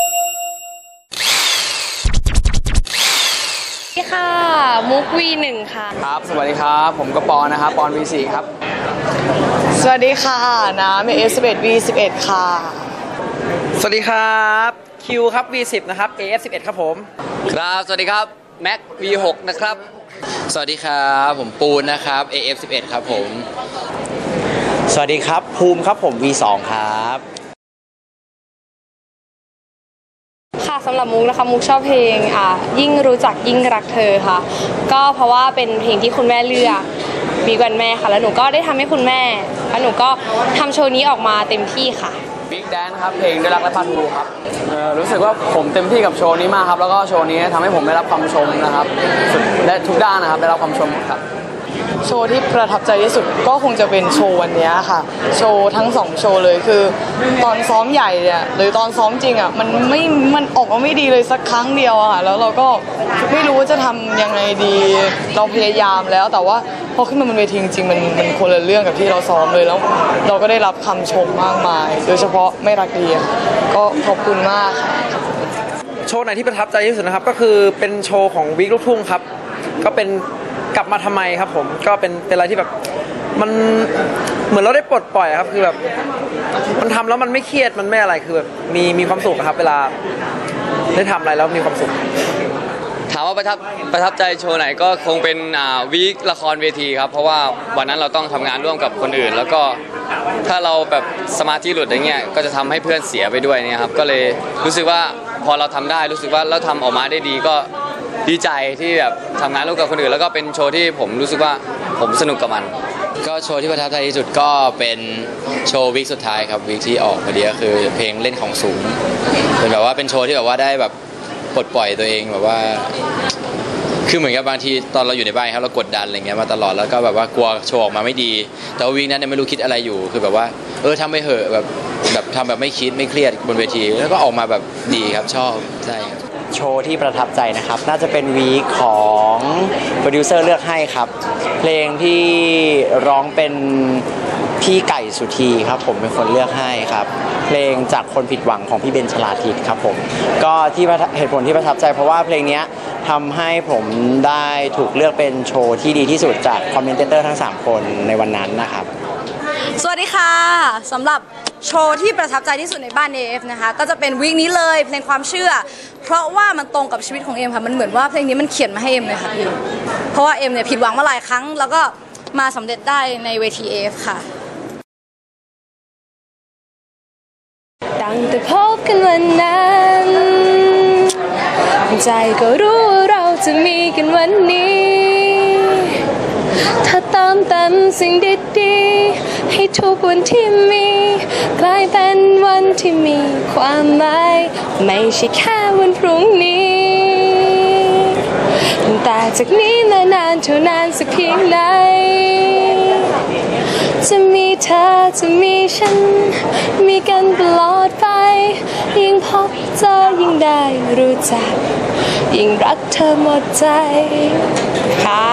สวัสดีค่ะ มุกวีหนึ่งค่ะ ครับ สวัสดีครับ ผมก็ปอนนะครับ ปอน V4 ครับ สวัสดีค่ะ น้ำเอสเ v 11ค่ะ สวัสดีครับ คิวครับ V10 นะครับ AF11 ครับผม ครับ สวัสดีครับ แม็ก V6 นะครับ สวัสดีครับ ผมปูนนะครับ AF11 ครับผม สวัสดีครับ ภูมิครับผม V2 ครับ ค่ะสำหรับมุกนะคะมุกชอบเพลงอะยิ่งรู้จักยิ่งรักเธอค่ะ ก็เพราะว่าเป็นเพลงที่คุณแม่เลือกมีวันแม่ค่ะ แล้วหนูก็ได้ทำให้คุณแม่แล้วหนูก็ทำโชว์นี้ออกมาเต็มที่ค่ะ Big Dance ครับเพลงด้วยรักและพันรูครับรู้สึกว่าผมเต็มที่กับโชว์นี้มากครับ แล้วก็โชว์นี้ทำให้ผมได้รับความชมนะครับและทุกด้านนะครับได้รับความชมหมดครับ โชว์ที่ประทับใจที่สุดก็คงจะเป็นโชว์วันนี้ค่ะ โชว์ทั้งสองโชว์เลยคือ ตอนซ้อมใหญ่เนี่ยหรือตอนซ้อมจริงอะมันไม่มันออกมาไม่ดีเลยสักครั้งเดียวอะค่ะแล้วเราก็ไม่รู้ว่าจะทำยังไงดี เราพยายามแล้วแต่ว่าพอขึ้นมาบนเวทีจริงมันมันคนละเรื่องกับที่เราซ้อมเลยแล้ว เราก็ได้รับคำชมมากมาย โดยเฉพาะไม่รักดีอะก็ขอบคุณมากค่ะโชว์ไหนที่ประทับใจที่สุดนะครับก็คือเป็นโชว์ของวิกลูกทุ่งครับ ก็เป็นกลับมาทำไมครับผมก็เป็นเป็นอะไรที่แบบมันเหมือนเราได้ปลดปล่อยครับคือแบบมันทำแล้วมันไม่เครียดมันไม่อะไรคือแบบมีมีความสุขอะครับ เวลาได้ทำอะไรแล้วมีความสุข ถามว่าประทับประทับใจโชว์ไหนก็คงเป็นอ่าวีคละครเวทีครับ เพราะว่าวันนั้นเราต้องทำงานร่วมกับคนอื่น แล้วก็ถ้าเราแบบสมาธิหลุดอย่างเงี้ยก็จะทำให้เพื่อนเสียไปด้วยเนี่ยครับก็เลยรู้สึกว่าพอเราทำได้รู้สึกว่าเราทำออกมาได้ดีก็ ดีใจที่แบบทำงานร่วมกับคนอื่น แล้วก็เป็นโชว์ที่ผมรู้สึกว่าผมสนุกกับมัน ก็โชว์ที่ประทับใจที่สุดก็เป็นโชว์วีคสุดท้ายครับวีคที่ออกพอดีก็คือเพลงเล่นของสูงเป็นแบบว่าเป็นโชว์ที่แบบว่าได้แบบปลดปล่อยตัวเองแบบว่า คือเหมือนกับบางทีตอนเราอยู่ในบ้านครับเรากดดันอะไรเงี้ยมาตลอดแล้วก็แบบว่ากลัวโชว์ออกมาไม่ดี แต่ว่าวีคนั้นเนี่ยไม่รู้คิดอะไรอยู่คือแบบว่า เออทำไปเหอะแบบแบบทำแบบไม่คิดไม่เครียดบนเวที แล้วก็ออกมาแบบดีครับชอบใช่ โชว์ที่ประทับใจนะครับ น่าจะเป็นวีคของโปรดิวเซอร์เลือกให้ครับ เพลงที่ร้องเป็นพี่ไก่สุธีครับ ผมเป็นคนเลือกให้ครับ เพลงจากคนผิดหวังของพี่เบนชลาทิศครับผมก็ที่เหตุผลที่ประทับใจ เพราะว่าเพลงนี้ทำให้ผมได้ถูกเลือกเป็นโชว์ที่ดีที่สุดจากคอมเมนเตอร์ทั้ง 3 คนในวันนั้นนะครับ สวัสดีค่ะสำหรับ โชว์ที่ประทับใจที่สุดในบ้าน AF นะคะ ก็จะเป็นวีคนี้เลยเพลงความเชื่อ เพราะว่ามันตรงกับชีวิตของเอ็มค่ะ มันเหมือนว่าเพลงนี้มันเขียนมาให้เอ็มเลยค่ะพี่เพราะว่าเอ็มเนี่ยผิดหวังมาหลายครั้ง แล้วก็มาสำเร็จได้ในเวที AF ค่ะ ตั้งแต่พบกันวันนั้นใจก็รู้เราจะมีกันวันนี้ ถ้าตามต็มสิ่งดีๆให้ทุกวันที่มี กลายเป็นวันที่มีความหมาย ไม่ใช่แค่วันพรุ่งนี้ แต่จากนี้นานานๆเท่านานสักเพียงไหน จะมีเธอจะมีฉัน มีกันตลอดไป ยิ่งพบเจอยิ่งได้รู้จัก ยิ่งรักเธอหมดใจ ค่ะ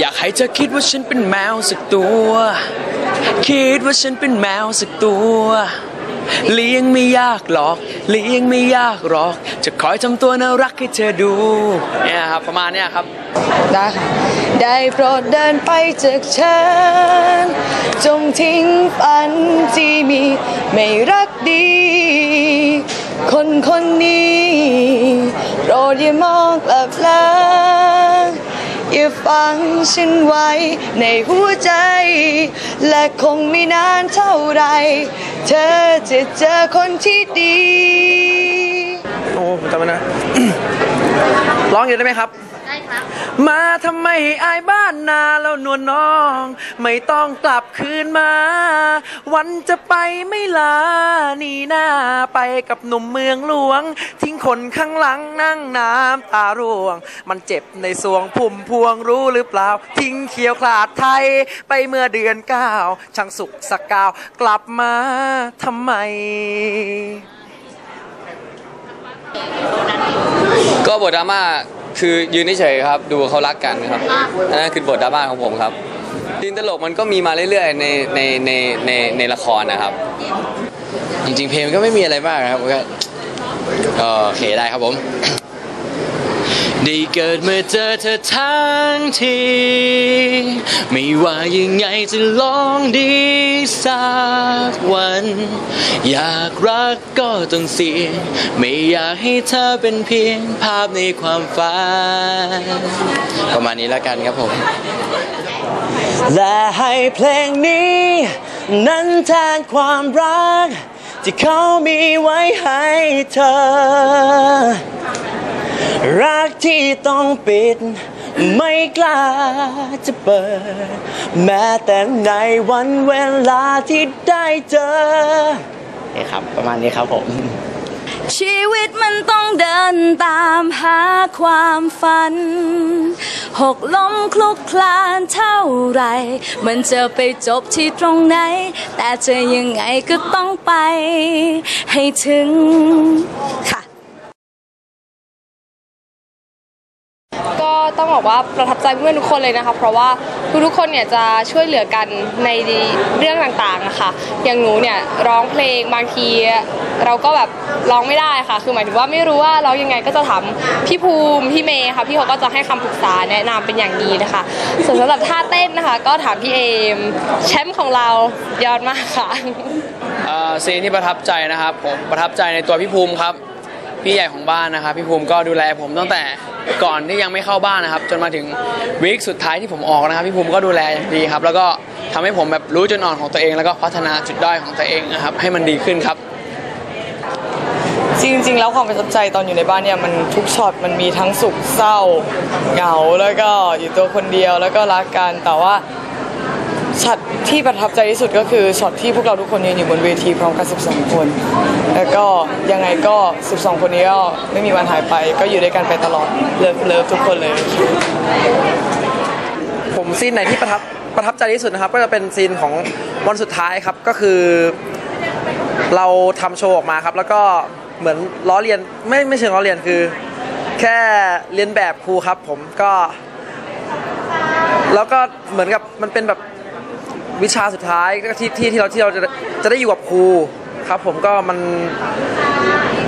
อยากให้เธอคิดว่าฉันเป็นแมวสักตัว คิดว่าฉันเป็นแมวสักตัว เลี้ยงไม่ยากหรอกเลี้ยงไม่ยากหรอก จะคอยทำตัวน่ารักให้เธอดูเนี่ยครับประมาณเนี้ยครับได้ค่ะได้โปรดเดินไปจากฉันจงทิ้งฝันที่มีไม่รักดี คนคนนี้โปรดอย่ามองกลับหลัง่ฟังฉันไว้ในหัวใจ และคงไม่นานเท่าไร เธอจะเจอคนที่ดี โอ้จำไม่ได้ ร้องอยู่ได้ไหมครับ ได้ครับ มาทำไมอายบ้านนาแล้วนวลน้อง ไม่ต้องกลับคืนมา วันจะไปไม่ลานี่หน้าไปกับหนุ่มเมืองหลวง ทิ้งคนข้างหลังนั่งน้ำตาร่วง มันเจ็บในสวงพุ่มพวงรู้หรือเปล่า ทิ้งเขียวขลาดไทยไปเมื่อเดือนเก้าช่างสุขสกาวกลับมาทำไมก็บทดราม่า คือยืนเฉยๆครับ ดูเขารักกันครับอันนั่นคือบทดราม่าของผมครับซีนตลกมันก็มีมาเรื่อยๆในในในในในละครนะครับ จริงๆเพลงมันก็ไม่มีอะไรมากครับก็ก็โอเคได้ครับผม ได้เกิดมาเจอเธอทั้งที ไม่ว่ายังไงจะลองดีสักวัน อยากรักก็ต้องเสี่ยงไม่อยากให้เธอเป็นเพียงภาพในความฝัน ประมาณนี้แล้วกันครับผม และให้เพลงนี้ นั้นแทนความรัก ที่เขามีไว้ให้เธอ รักที่ต้องปิด ไม่กล้าจะเปิด แม้แต่ในวันเวลาที่ได้เจอนี่ครับ ประมาณนี้ครับผม ชีวิตมันต้องเดินตามหาความฝัน หกล้มคลุกคลานเท่าไร มันจะไปจบที่ตรงไหน แต่จะยังไงก็ต้องไป ให้ถึงค่ะ ต้องบอกว่าประทับใจเพื่อนทุกคนเลยนะคะ เพราะว่าทุกๆคนเนี่ยจะช่วยเหลือกันในเรื่องต่างๆนะคะอย่างหนูเนี่ยร้องเพลงบางทีเราก็แบบร้องไม่ได้ค่ะ คือหมายถึงว่าไม่รู้ว่าร้องยังไงก็จะถามพี่ภูมิพี่เมย์ค่ะพี่เขาก็จะให้คำปรึกษาแนะนำเป็นอย่างดีนะคะส่วนสำหรับท่าเต้นนะคะ ก็ถามพี่เอมแชมป์ของเรายอดมากค่ะเออซีนที่ประทับใจนะครับผมประทับใจในตัวพี่ภูมิครับ พี่ใหญ่ของบ้านนะครับพี่ภูมิก็ดูแลผมตั้งแต่ก่อนที่ยังไม่เข้าบ้านนะครับ จนมาถึงวีคสุดท้ายที่ผมออกนะครับพี่ภูมิก็ดูแลอย่างดีครับ แล้วก็ทำให้ผมแบบรู้จุดอ่อนของตัวเอง แล้วก็พัฒนาจุดด้อยของตัวเองนะครับให้มันดีขึ้นครับ จริงๆ แล้วความประทับใจตอนอยู่ในบ้านเนี่ยมันทุกช็อตมันมีทั้งสุขเศร้าเหงาแล้วก็อยู่ตัวคนเดียวแล้วก็รักกันแต่ว่า ช็อตที่ประทับใจที่สุดก็คือช็อตที่พวกเราทุกคนยืนอยู่บนเวทีพร้อมกัน 12 คน แล้วก็ยังไงก็ 12 คนนี้ก็ไม่มีวันหายไป ก็อยู่ด้วยกันไปตลอดเลิฟเลิฟทุกคนเลย ผมซีนไหนที่ประทับประทับใจที่สุดนะครับ ก็จะเป็นซีนของวันสุดท้ายครับก็คือ เราทำโชว์ออกมาครับ แล้วก็เหมือนล้อเลียนไม่ไม่เชิงล้อเลียนคือ แค่เรียนแบบครูครับ ผมก็ แล้วก็เหมือนกับมันเป็นแบบ วิชาสุดท้ายก็ที่ที่ที่เราที่เราจะจะได้อยู่กับครูครับ ผมก็มัน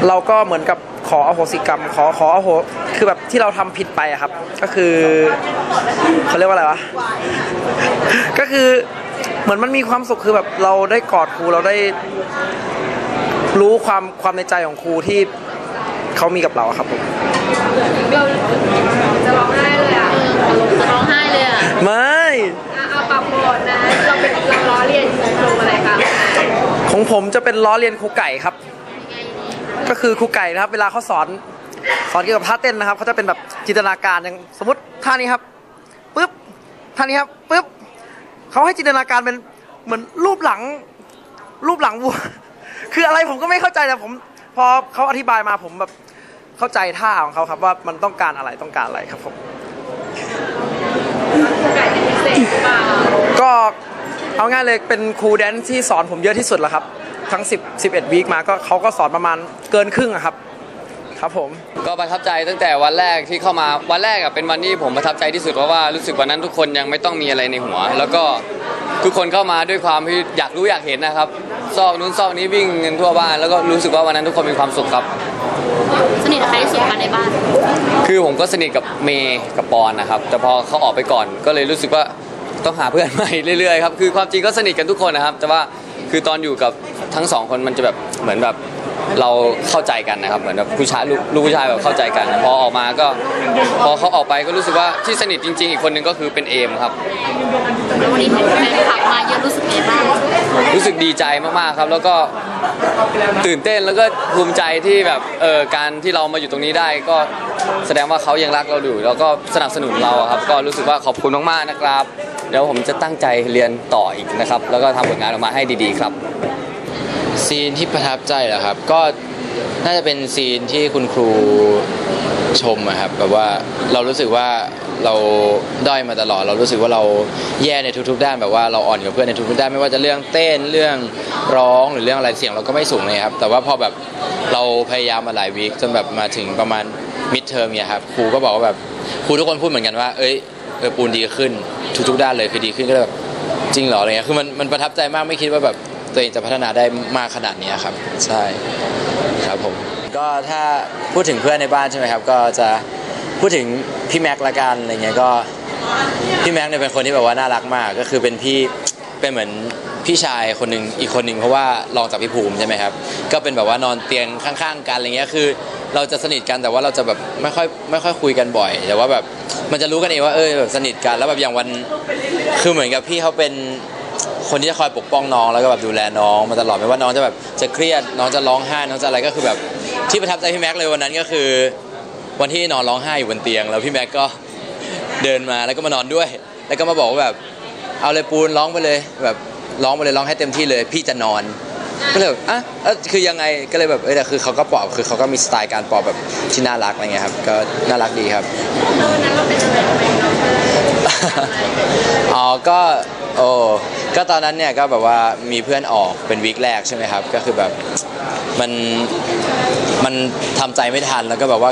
เราก็เหมือนกับขออโหสิกรรม ขอขออโหคือแบบที่เราทำผิดไปอะครับ ก็คือเขาเรียกว่าอะไรวะก็คือเหมือนมันมีความสุขคือแบบเราได้กอดครูเราได้รู้ความความในใจของครูที่เขามีกับเราอะครับผมจะร้องไห้เลยอะจะร้องไห้เลยอะไม่ กหมดนะเราเป็นเราล้อเลียนโครงอะไรคะของผมจะเป็นล้อเลียนครูไก่ครับ ก็คือครูไก่นะครับ เวลาเขาสอนสอนเกี่ยวกับท่าเต้นนะครับเขาจะเป็นแบบจินตนาการอย่างสมมติท่านี้ครับปึ๊บท่านี้ครับปึ๊บเขาให้จินตนาการเป็นเหมือนรูปหลัง รูปหลังวัวคืออะไรผมก็ไม่เข้าใจแต่ผม พอเขาอธิบายมาผมแบบเข้าใจท่าของเขาครับว่ามันต้องการอะไรต้องการอะไรครับผม ก็เอาง่ายเลยเป็นครูแดนซ์ที่สอนผมเยอะที่สุดแล้วครับ ทั้ง 10 11วีคมาก็เขาก็สอนประมาณเกินครึ่งอะครับ ครับผม ก็ประทับใจตั้งแต่วันแรกที่เข้ามาวันแรกอะเป็นวันที่ผมประทับใจที่สุดเพราะว่ารู้สึกวันนั้นทุกคนยังไม่ต้องมีอะไรในหัว แล้วก็ทุกคนเข้ามาด้วยความที่อยากรู้อยากเห็นนะครับซอกนู้นซอกนี้วิ่งกันทั่วบ้านแล้วก็รู้สึกว่าวันนั้นทุกคนมีความสุขครับ สนิทกับใครที่สุดคะในบ้าน คือผมก็สนิทกับเมย์กับปอนนะครับ แต่พอเขาออกไปก่อนก็เลยรู้สึกว่าต้องหาเพื่อนใหม่เรื่อยๆครับ คือความจริงก็สนิทกันทุกคนนะครับ แต่ว่าคือตอนอยู่กับทั้งสองคนมันจะแบบเหมือนแบบเราเข้าใจกันนะครับ เหมือนแบบผู้ชายลูกลูกผู้ชายแบบเข้าใจกันพอออกมาก็ พอเขาออกไปก็รู้สึกว่าที่สนิทจริง ๆ อีกคนนึงก็คือเป็นเอมครับ วันนี้เห็นแฟนคลับมาเยอะรู้สึกไงบ้าง รู้สึกดีใจมากๆครับ แล้วก็ ตื่นเต้นแล้วก็ภูมิใจที่แบบเออการที่เรามาอยู่ตรงนี้ได้ ก็แสดงว่าเขายังรักเราอยู่แล้วก็สนับสนุนเราอะครับ ก็รู้สึกว่าขอบคุณมากๆนะครับ เดี๋ยวผมจะตั้งใจเรียนต่ออีกนะครับ แล้วก็ทำผลงานออกมาให้ดีๆครับ ซีนที่ประทับใจเหรอครับ ก็น่าจะเป็นซีนที่คุณครูชมอะครับแบบว่าเรารู้สึกว่า เราด้อยมาตลอด เรารู้สึกว่าเราแย่ในทุกๆ ด้านแบบว่าเราอ่อนกว่าเพื่อนในทุกๆด้านไม่ว่าจะเรื่องเต้นเรื่องร้องหรือเรื่องอะไรเสียงเราก็ไม่สูงเลยครับแต่ว่าพอแบบเราพยายามมาหลายวีคจนแบบมาถึงประมาณมิดเทอมเนี่ยครับครูก็บอกว่าแบบครูทุกคนพูดเหมือนกันว่า เอ้ยเออปูนดีขึ้นทุกๆ ด้านเลยคือดีขึ้นก็แบบจริงเหรออะไรเงี้ยคือมันมันประทับใจมากไม่คิดว่าแบบตัวเองจะพัฒนาได้มากขนาดนี้ครับ ใช่ครับผม ก็ถ้าพูดถึงเพื่อนในบ้านใช่ไหมครับ ก็จะ พูดถึงพี่แม็กซ์ละกันอะไรเงี้ยก็พี่แม็กซ์เนี่ยเป็นคนที่แบบว่าน่ารักมาก ก็คือเป็นพี่เป็นเหมือนพี่ชายคนหนึ่งอีกคนหนึ่งเพราะว่าลองจากพี่ภูมิใช่ไหมครับ ก็เป็นแบบว่านอนเตียงข้างๆกันอะไรเงี้ยคือ เราจะสนิทกันแต่ว่าเราจะแบบไม่ค่อยไม่ค่อยคุยกันบ่อย แต่ว่าแบบมันจะรู้กันเองว่าเออแบบสนิทกันแล้วแบบอย่างวันคือเหมือนกับพี่เขาเป็นคนที่จะคอยปกป้องน้องแล้วก็แบบดูแลน้องมาตลอดไม่ว่าน้องจะแบบจะเครียดน้องจะร้องไห้น้องจะอะไรก็คือแบบที่ประทับใจพี่แม็กซ์เลยวันนั้นก็คือ วันที่นอนร้องไห้อยู่บนเตียง แล้วพี่แม็กซ์ก็เดินมาแล้วก็มานอนด้วย แล้วก็มาบอกว่าแบบเอาเลยปูนร้องไปเลยแบบร้องไปเลยร้องให้เต็มที่เลย พี่จะนอนก็เลยแบบอะเอ้าคือยังไงก็เลยแบบเออแต่คือเขาก็ปลอบคือเขาก็มีสไตล์การปลอบแบบที่น่ารักอะไรเงี้ยครับก็น่ารักดีครับอ๋อ ก็ โอ้ ก็ตอนนั้นเนี่ยก็แบบว่ามีเพื่อนออกเป็นวีคแรกใช่ไหมครับ ก็คือแบบมัน มันทำใจไม่ทันแล้วก็แบบว่า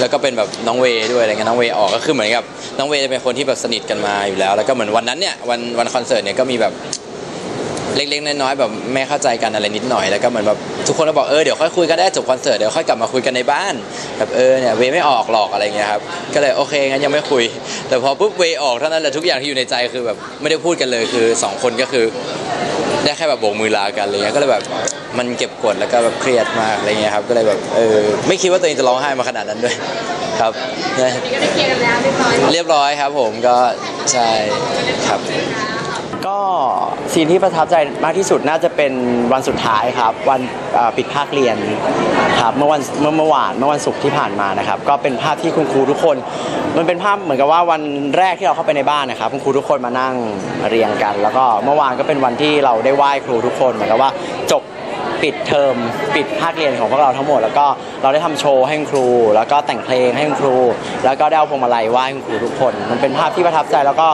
แล้วก็เป็นแบบน้องเวด้วยอะไรเงี้ยน้องเวออกก็คือเหมือนกับน้องเวจะเป็นคนที่แบบสนิทกันมาอยู่แล้ว แล้วก็เหมือนวันนั้นเนี่ยวันวันคอนเสิร์ตเนี่ยก็มีแบบเล็กๆน้อยๆแบบไม่เข้าใจกันอะไรนิดหน่อยแล้วก็เหมือนแบบทุกคนก็บอกเออเดี๋ยวค่อยคุยกันได้จบคอนเสิร์ตเดี๋ยวค่อยกลับมาคุยกันในบ้านแบบเออเนี่ยเวไม่ออกหรอกอะไรเงี้ยครับก็เลยโอเคงั้นยังไม่คุย แต่พอปุ๊บเวออกเท่านั้นแหละทุกอย่างที่อยู่ในใจคือแบบไม่ได้พูดกันเลยคือสองคนก็คือ ได้แค่แบบโบกมือลากันอะไรเงี้ยก็เลยแบบมันเก็บกดแล้วก็แบบเครียดมากอะไรเงี้ยครับก็เลยแบบเออไม่คิดว่าตัวเองจะร้องไห้มาขนาดนั้นด้วยครับเนี่ยก็ได้เคลียร์กันแล้วเรียบร้อยเรียบร้อยครับผมก็ใช่ครับ ก็ซีนที่ประทับใจมากที่สุดน่าจะเป็นวันสุดท้ายครับ วันปิดภาคเรียนครับเมื่อวันเมื่อเมื่อวานเมื่อวันศุกร์ที่ผ่านมานะครับ ก็เป็นภาพที่คุณครูทุกคน มันเป็นภาพเหมือนกับว่าวันแรกที่เราเข้าไปในบ้านนะครับ คุณครูทุกคนมานั่งเรียงกัน แล้วก็เมื่อวานก็เป็นวันที่เราได้ไหว้ครูทุกคนเหมือนกับว่าจบ ปิดเทอมปิดภาคเรียนของพวกเราทั้งหมด แล้วก็เราได้ทำโชว์ให้คุณครู แล้วก็แต่งเพลงให้คุณครู แล้วก็ได้เอาพวงมาลัยไหว้คุณครูทุกคน มันเป็นภาพที่ประทับใจแล้วก็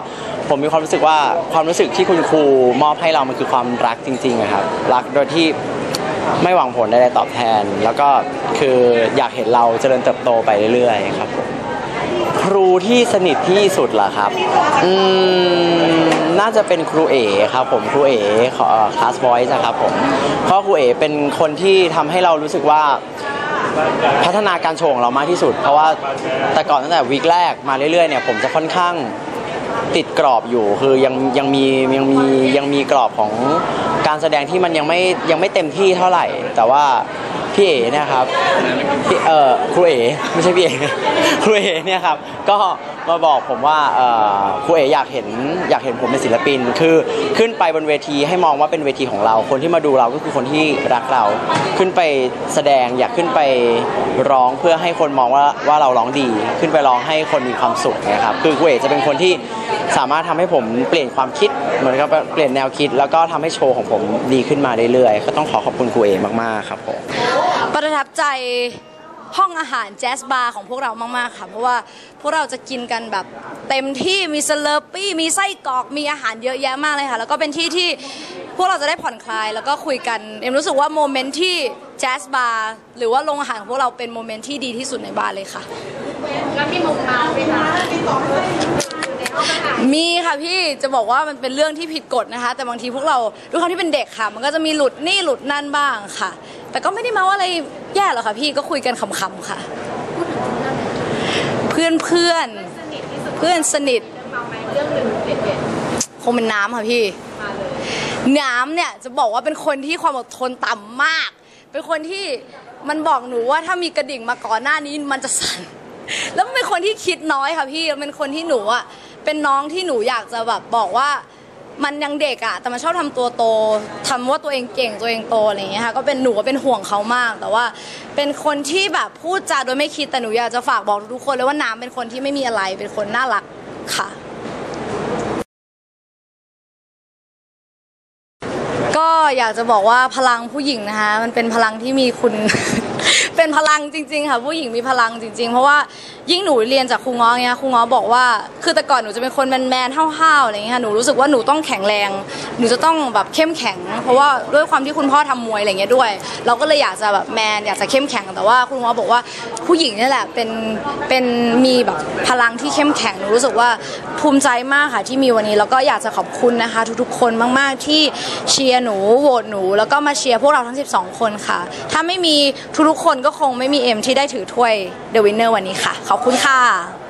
ผมมีความรู้สึกว่าความรู้สึกที่คุณครูมอบให้เรามันคือความรักจริงๆครับรักโดยที่ไม่หวังผลใดๆตอบแทน แล้วก็คืออยากเห็นเราเจริญเติบโตไปเรื่อยๆครับครูที่สนิทที่สุดล่ะครับ อืม น่าจะเป็นครูเอ๋ครับผมครูเอ๋คลาสบอยส์นะครับผมเพราะครูเอ๋เป็นคนที่ทำให้เรารู้สึกว่าพัฒนาการโชว์ของเรามากที่สุด เพราะว่าแต่ก่อนตั้งแต่วีคแรกมาเรื่อยๆเนี่ยผมจะค่อนข้างติดกรอบอยู่คือยังยังมียังมียังมีกรอบของการแสดงที่มันยังไม่ยังไม่เต็มที่เท่าไหร่ แต่ว่าพี่เอ๋เนี่ยครับเอ่อครูเอ๋ไม่ใช่พี่เอ๋ครูเอ๋เนี่ยครับก็ มาบอกผมว่าครูเอ๋อยากเห็นอยากเห็นผมเป็นศิลปิน คือขึ้นไปบนเวทีให้มองว่าเป็นเวทีของเรา คนที่มาดูเราก็คือคนที่รักเรา ขึ้นไปแสดงอยากขึ้นไปร้องเพื่อให้คนมองว่าว่าเราร้องดี ขึ้นไปร้องให้คนมีความสุขนะครับคือครูเอ๋จะเป็นคนที่สามารถทำให้ผมเปลี่ยนความคิดเหมือนกับเปลี่ยนแนวคิด แล้วก็ทำให้โชว์ของผมดีขึ้นมาเรื่อยๆก็ต้องขอขอบคุณครูเอ๋มากๆครับผมประทับใจ ห้องอาหารแจ๊สบาร์ของพวกเรามาก ๆ ค่ะ เพราะว่าพวกเราจะกินกันแบบเต็มที่มีสเลอร์ปี้มีไส้กรอกมีอาหารเยอะแยะมากเลยค่ะ แล้วก็เป็นที่ที่พวกเราจะได้ผ่อนคลายแล้วก็คุยกัน เอ็มรู้สึกว่าโมเมนต์ที่แจ๊สบาร์หรือว่าโรงอาหารของพวกเราเป็นโมเมนต์ที่ดีที่สุดในบ้านเลยค่ะ แล้วมีมุมเมาไหมคะ มีค่ะพี่จะบอกว่ามันเป็นเรื่องที่ผิดกฎนะคะ แต่บางทีพวกเราด้วยความที่เป็นเด็กค่ะ มันก็จะมีหลุดนี่หลุดนั่นบ้างค่ะ แต่ก็ไม่ได้มาว่าอะไรแย่หรอกค่ะพี่ก็คุยกันขำๆค่ะ เพื่อนเพื่อนเพื่อนสนิทเรื่องหนึ่งเด็ดคงเป็นน้ำค่ะพี่น้ำเนี่ยจะบอกว่าเป็นคนที่ความอดทนต่ำมาก เป็นคนที่มันบอกหนูว่าถ้ามีกระดิ่งมาก่อนหน้านี้มันจะสั่นแล้วมันเป็นคนที่คิดน้อยค่ะพี่ มันเป็นคนที่หนูอะ เป็นน้องที่หนูอยากจะแบบบอกว่ามันยังเด็กอะแต่มันชอบทำตัวโตทำว่าตัวเองเก่งตัวเองโตอะไรอย่างเงี้ยค่ะ ก็เป็นหนูก็เป็นห่วงเขามาก แต่ว่าเป็นคนที่แบบพูดจาโดยไม่คิด แต่หนูอยากจะฝากบอกทุกคนเลยว่าน้ำเป็นคนที่ไม่มีอะไร เป็นคนน่ารักค่ะ ก็อยากจะบอกว่าพลังผู้หญิงนะคะ มันเป็นพลังที่มีคุณเป็นพลังจริง ๆ ค่ะ ผู้หญิงมีพลังจริง ๆ เพราะว่ายิ่งหนูเรียนจากครูง้อเนี่ยครูง้อบอกว่าคือแต่ก่อนหนูจะเป็นคนแมนๆห้าวๆอะไรอย่างเงี้ยค่ะหนูรู้สึกว่าหนูต้องแข็งแรง หนูจะต้องแบบเข้มแข็ง เพราะว่าด้วยความที่คุณพ่อทำมวยอะไรเงี้ยด้วย เราก็เลยอยากจะแบบแมนอยากจะเข้มแข็งแต่ว่าคุณง้อบอกว่าผู้หญิงนี่แหละเป็นเป็นมีแบบพลังที่เข้มแข็งหนูรู้สึกว่าภูมิใจมากค่ะที่มีวันนี้แล้วก็อยากจะขอบคุณนะคะ ทุกๆ คนมากๆที่เชียร์หนูโหวตหนู แล้วก็มาเชียร์พวกเราทั้ง 12 คนค่ะ ถ้าไม่มีทุกทุกคนก็คงไม่มีเอ็มที่ได้ถือถ้วย The Winner วันนี้ค่ะ ขอบคุณค่ะ